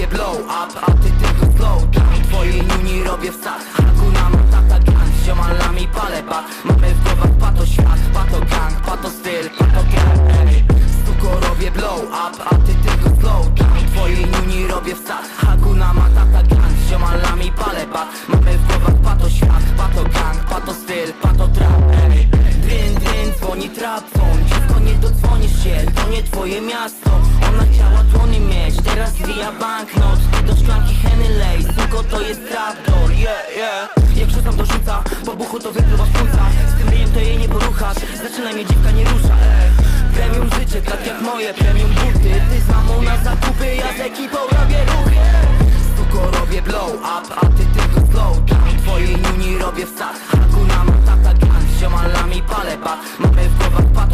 robię blow up, a ty tylko slow down Twojej linii robię wsad, Hakuna Matata gang Z ziomalami palę bat, mamy w głowach pato świat Pato gang, pato styl, pato gang, ey Stuko robię blow up, a ty tylko slow down Twojej linii robię wsad, Odsłonisz się, to nie twoje miasto. Ona chciała dłoni mieć, teraz zwija banknot. Do szklanki Henley, tylko to jest trapdoor, yeah, yeah. Jak rzucam do rzuca, po buchu to wykrywa sztuca Z tym ryjem to jej nie poruchasz, zaczyna mnie dziwka nie rusza, Premium życie, tak jak moje premium buty. Ty z mamą na zakupy, ja z ekipą robię ruchy. Stuko robię blow up, a ty tylko slow down Twojej nuni robię wsad, haku na matata gun Ziomalami palę bat,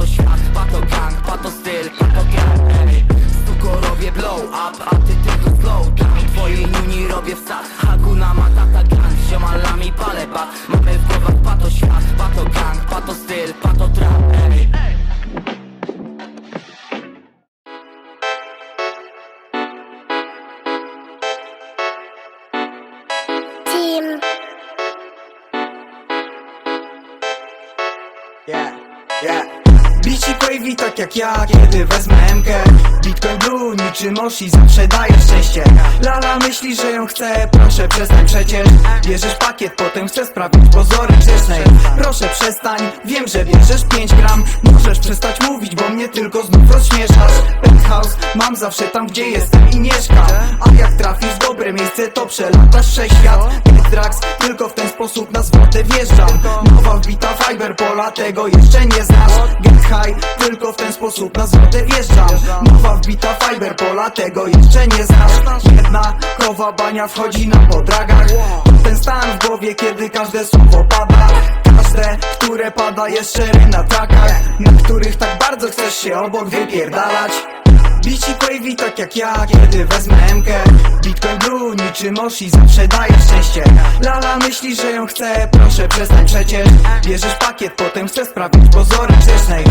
pato świat Pato gang, pato styl, pato gang ej. Stuko robię blow up, a ty tylko slow down Twojej nuni robię wsad, hakuna matata gang ziomalami palę bat, mamy w głowach pato świat Pato gang, pato styl, pato trap. Team. Yeah, yeah. Bici Quavy tak jak ja, kiedy wezmę MK Bitcoin Blue niczym Oshi zawsze daje szczęście. Lala myśli, że ją chce, proszę przestań przecież. Bierzesz pakiet, potem chcę sprawdzić pozory grzecznej. Proszę przestań, wiem, że bierzesz 5 gram. Możesz przestać mówić, bo mnie tylko znów rozśmieszasz. Penthouse mam zawsze tam, gdzie jestem i mieszkam. A jak trafisz w dobre miejsce, to przelatasz wszechświat Drax, tylko w ten sposób na zwrotę wjeżdżam. Nowa wbita fiber pola, tego jeszcze nie znasz High, tylko w ten sposób na zwrotę wjeżdżam. Nowa wbita fiber pola, tego jeszcze nie znasz. Jedna kowa bania wchodzi na podragach. Ten stan w głowie, kiedy każde słowo pada. Każde, które pada jest szery na trakach. Na których tak bardzo chcesz się obok wypierdalać. Bici Quavy tak jak ja, kiedy wezmę MK Bitcoin Blue niczym Oshi zawsze daje szczęście Lala myśli, że ją chce, proszę przestań przecież Bierzesz pakiet, potem chcę sprawdzić pozory grzecznej